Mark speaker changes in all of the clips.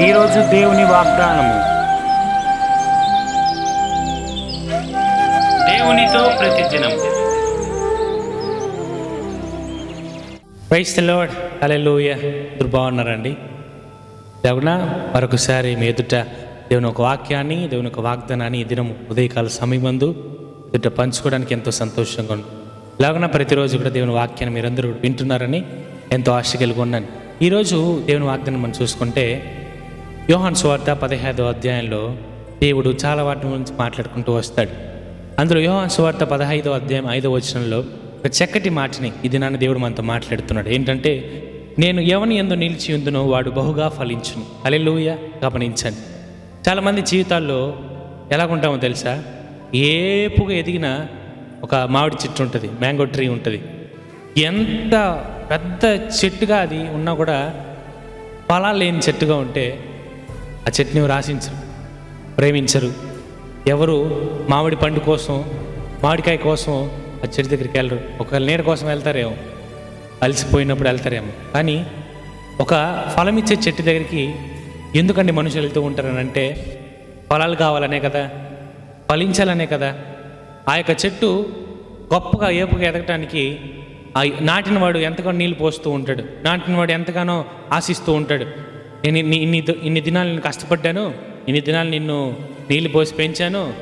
Speaker 1: ఈరోజు దేవుని వాగ్దానము. దేవునితో ప్రతిదినం.
Speaker 2: ప్రైస్ లార్డ్ హల్లెలూయా అందరూ బాగున్నారండి దేవున మరొకసారి మీ ఎదుట దేవుని ఒక వాక్యాన్ని దేవుని ఒక వాగ్దానాన్ని ఈ దినం ఉదయకాల సమయమందు ఎదుట పంచుకోవడానికి ఎంతో సంతోషంగా ఉంది ఇలాగన ప్రతిరోజు కూడా దేవుని వాక్యాన్ని మీరందరూ వింటున్నారని ఎంతో ఆశ కలిగి ఉన్నాను. ఈరోజు దేవుని వాగ్దానం మనం చూసుకుంటే యోహాన్ స్వార్థ పదిహేదో అధ్యాయంలో దేవుడు చాలా వాటి గురించి మాట్లాడుకుంటూ వస్తాడు. అందులో యోహాన్ సువార్త పదహైదో అధ్యాయం ఐదో వచనంలో ఒక చక్కటి మాటని ఇది నాన్న దేవుడు మనతో మాట్లాడుతున్నాడు. ఏంటంటే నేను ఎవని ఎందు నిలిచి ఉందునో వాడు బహుగా ఫలించును. అలెలుయ గమనించండి. చాలామంది జీవితాల్లో ఎలాగుంటామో తెలుసా? ఏపుగా ఎదిగిన ఒక మామిడి చెట్టు ఉంటుంది మ్యాంగో ట్రీ ఉంటుంది. ఎంత పెద్ద చెట్టుగా అది ఉన్నా కూడా ఫలాలు లేని చెట్టుగా ఉంటే ఆ చెట్టుని రాసించరు ప్రేమించరు. ఎవరు మామిడి పండు కోసం మామిడికాయ కోసం ఆ చెట్టు దగ్గరికి వెళ్ళరు. ఒకవేళ నీడ కోసం వెళ్తారేమో అలసిపోయినప్పుడు వెళ్తారేమో. కానీ ఒక ఫలం ఇచ్చే చెట్టు దగ్గరికి ఎందుకండి మనుషులు వెళ్తూ ఉంటారని అంటే ఫలాలు కావాలనే కదా ఫలించాలనే కదా. ఆ యొక్క చెట్టు గొప్పగా ఏపుగా ఎదగటానికి ఆ నాటిన వాడు ఎంతగానో నీళ్ళు పోస్తూ ఉంటాడు. నాటిన వాడు ఎంతగానో ఆశిస్తూ ఉంటాడు. నేను ఇన్ని ఇన్ని ఇన్ని దినాలు నేను కష్టపడ్డాను ఇన్ని దినాలు నిన్ను నీళ్ళు పోసి పెంచాను.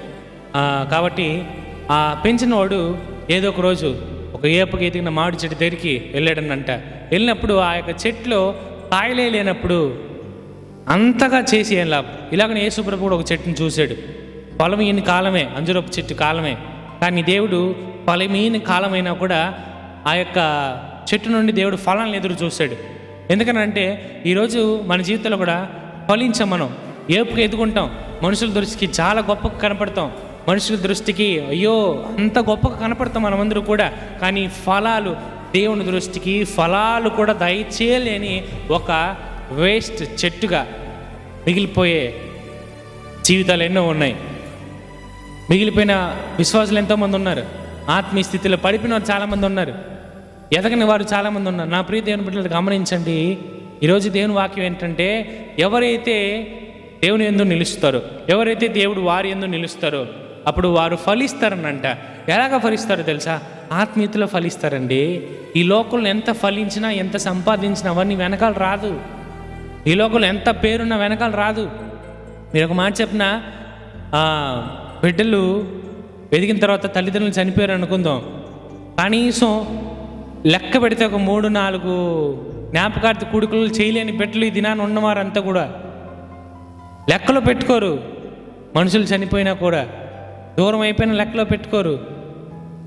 Speaker 2: కాబట్టి ఆ పెంచిన వాడు ఏదో ఒక రోజు ఒక ఏపకి ఎదిగిన మామిడి చెట్టు దగ్గరికి వెళ్ళాడనంట. వెళ్ళినప్పుడు ఆ యొక్క చెట్లో కాయలే లేనప్పుడు అంతగా చేసి ఏం లాభం? ఇలాగనే యేసుప్రభు కూడా ఒక చెట్టుని చూశాడు. పొలమీని కాలమే అంజురపు చెట్టు కాలమే. కానీ దేవుడు పొలమీని కాలమైనా కూడా ఆ యొక్క చెట్టు నుండి దేవుడు ఫలాలను ఎదురు చూశాడు. ఎందుకనంటే ఈరోజు మన జీవితంలో కూడా ఫలించాం మనం. ఏపుగా ఎదుగుంటాం. మనుషుల దృష్టికి చాలా గొప్పగా కనపడతాం. మనుషుల దృష్టికి అయ్యో అంత గొప్పగా కనపడతాం మనమందరూ కూడా. కానీ ఫలాలు దేవుని దృష్టికి ఫలాలు కూడా దయచేయలేని ఒక వేస్ట్ చెట్టుగా మిగిలిపోయే జీవితాలు ఎన్నో ఉన్నాయి. మిగిలిపోయిన విశ్వాసులు ఎంతోమంది ఉన్నారు. ఆత్మీయ స్థితిలో పడిపోయిన వారు చాలామంది ఉన్నారు. ఎదగని వారు చాలామంది ఉన్నారు. నా ప్రియ దేవుని బిడ్డలు గమనించండి. ఈరోజు దేవుని వాక్యం ఏంటంటే ఎవరైతే దేవుని ఎందు నిలుస్తారో ఎవరైతే దేవుడు వారి ఎందు నిలుస్తారో అప్పుడు వారు ఫలిస్తారనంట. ఎలాగ ఫలిస్తారో తెలుసా? ఆత్మీయతలో ఫలిస్తారండి. ఈ లోకంలో ఎంత ఫలించినా ఎంత సంపాదించినా అవన్నీ వెనకాల రాదు. ఈ లోకంలో ఎంత పేరున్న వెనకాల రాదు. మీరు ఒక మాట చెప్పిన? బిడ్డలు వెదిగిన తర్వాత తల్లిదండ్రులు చనిపోయారు అనుకుందాం కనీసం లెక్క పెడితే ఒక మూడు నాలుగు జ్ఞాపకార్థ కుడుకులు చేయలేని బిడ్డలు ఈ దినాన్ని ఉన్నవారంతా కూడా. లెక్కలో పెట్టుకోరు. మనుషులు చనిపోయినా కూడా. దూరం అయిపోయిన లెక్కలో పెట్టుకోరు.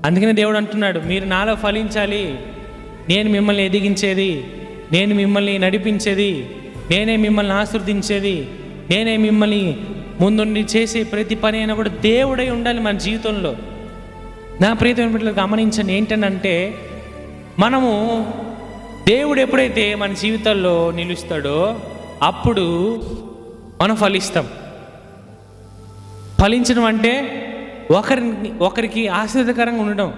Speaker 2: అందుకనే దేవుడు అంటున్నాడు మీరు నాలో ఫలించాలి. నేను మిమ్మల్ని ఎదిగించేది. నేను మిమ్మల్ని నడిపించేది. నేనే మిమ్మల్ని ఆశీర్దించేది నేనే మిమ్మల్ని ముందుండి చేసే ప్రతి పని అయినా కూడా దేవుడై ఉండాలి మన జీవితంలో. నా ప్రీతమైన బిడ్డలు గమనించండి ఏంటనంటే మనము దేవుడు ఎప్పుడైతే మన జీవితాల్లో నిలుస్తాడో అప్పుడు మనం ఫలిస్తాం. ఫలించడం అంటే ఒకరిని ఒకరికి ఆశీర్వదకరంగా ఉండడం.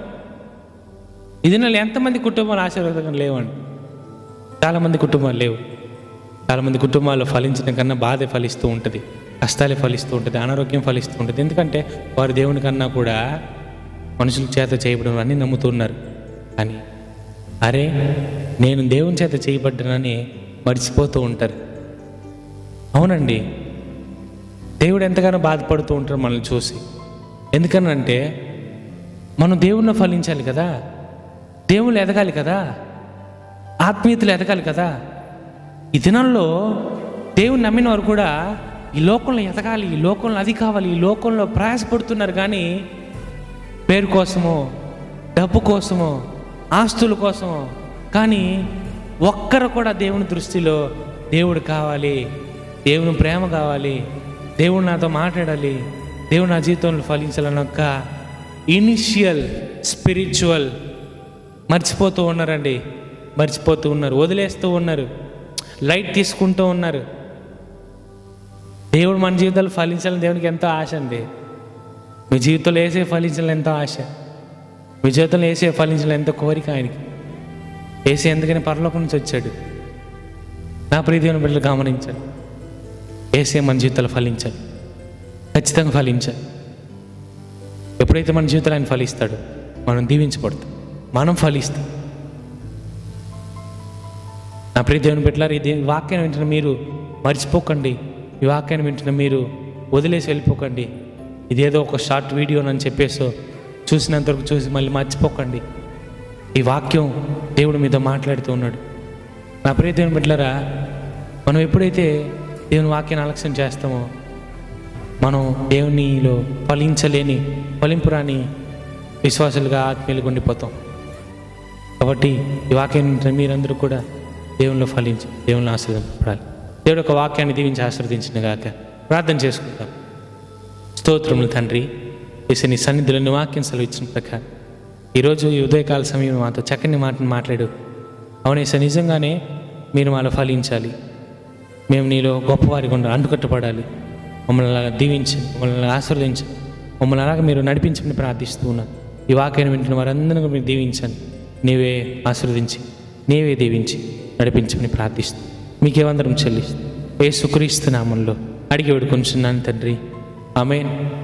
Speaker 2: ఇది ఎంతమంది కుటుంబాలు ఆశీర్వాదకరంగా లేవండి? చాలామంది కుటుంబాలు లేవు. చాలామంది కుటుంబాల్లో ఫలించడం కన్నా బాధే ఫలిస్తూ ఉంటుంది. కష్టాలే ఫలిస్తూ ఉంటుంది. అనారోగ్యం ఫలిస్తూ ఉంటుంది. ఎందుకంటే వారు దేవుని కన్నా కూడా మనుషుల చేత చేయబడిన అని నమ్ముతున్నారు కానీ అరే నేను దేవుని చేత చేయబడ్డానని మర్చిపోతూ ఉంటారు. అవునండి. దేవుడు ఎంతగానో బాధపడుతూ ఉంటారు మనల్ని చూసి. ఎందుకనంటే మనం దేవుణ్ణి ఫలించాలి కదా. దేవుళ్ళు ఎదగాలి కదా. ఆత్మీయతలు ఎదగాలి కదా. ఈ దినంలో దేవుని నమ్మిన వారు కూడా ఈ లోకంలో ఎదగాలి ఈ లోకంలో అది కావాలి ఈ లోకంలో ప్రయాసపడుతున్నారు కానీ పేరు కోసమో డబ్బు కోసమో ఆస్తుల కోసం. కానీ ఒక్కరు కూడా దేవుని దృష్టిలో దేవుడు కావాలి దేవుని ప్రేమ కావాలి దేవుడు నాతో మాట్లాడాలి దేవుడు నా జీవితంలో ఫలించాలని ఒక్క ఇనిషియల్ స్పిరిచువల్ మర్చిపోతూ ఉన్నారండి. మర్చిపోతూ ఉన్నారు వదిలేస్తూ ఉన్నారు లైట్ తీసుకుంటూ ఉన్నారు. దేవుడు మన జీవితాలు ఫలించాలని దేవునికి ఎంతో ఆశ అండి. మీ జీవితంలో వేసే ఫలించాలని ఎంతో ఆశ. మీ జీవితంలో వేసే ఫలించిన ఎంతో కోరిక ఆయనకి? వేసే ఎందుకని పరలోకం నుంచి వచ్చాడు? నా ప్రీతిని బిడ్డలు గమనించాలి ఏసే మన జీవితాలు ఫలించాలి. ఖచ్చితంగా ఫలించాలి. ఎప్పుడైతే మన జీవితాలు ఆయన ఫలిస్తాడో మనం దీవించబడతాం. మనం ఫలిస్తాం. నా ప్రియ దేవుని పెట్టారు ఇది వాక్యాన్ని వింటున్న మీరు మర్చిపోకండి. ఈ వాక్యాన్ని వింటున్న మీరు వదిలేసి వెళ్ళిపోకండి. ఇదేదో ఒక షార్ట్ వీడియో అని చెప్పేసో చూసినంతవరకు చూసి మళ్ళీ మర్చిపోకండి. ఈ వాక్యం దేవుడు మీతో మాట్లాడుతూ ఉన్నాడు. నా ప్రియ దేవుని మనం ఎప్పుడైతే దేవుని వాక్యాన్ని అలక్ష్యం చేస్తామో మనం దేవునిలో ఫలించలేని ఫలింపురాని విశ్వాసులుగా ఆత్మీయులుగా ఉండిపోతాం. కాబట్టి ఈ వాక్యం మీరందరూ కూడా దేవునిలో ఫలించి దేవుని ఆశీర్వదింపడాలి దేవుడు ఒక వాక్యాన్ని దీవించి ఆశీర్వదించిన గాక ప్రార్థన చేసుకుంటాం స్తోత్రములు తండ్రి వేసి నీ సన్నిధిలో నీ వాక్యం సెలవిచ్చిన ప్రకారం ఈరోజు ఈ ఉదయకాల సమయం మాతో చక్కని మాటను మాట్లాడు. అవునేసా నిజంగానే మీరు మాలో ఫలించాలి. మేము నీలో గొప్పవారి గుండా అంటుకట్టబడాలి మమ్మల్ని అలా దీవించి మమ్మల్ని ఆశీర్వదించి మమ్మల్ని అలాగ మీరు నడిపించమని ప్రార్థిస్తూ ఉన్నాను ఈ వాక్యాన్ని వింటున్న వారందరినీ మీరు దీవించండి. నీవే ఆశీర్వదించి నీవే దీవించి నడిపించమని ప్రార్థిస్తూ మీకేమందరం చెల్లిస్తూ ఏ సుక్రీస్తు నామంలో అడిగి వేడుకొంచున్నాను తండ్రి. Amen.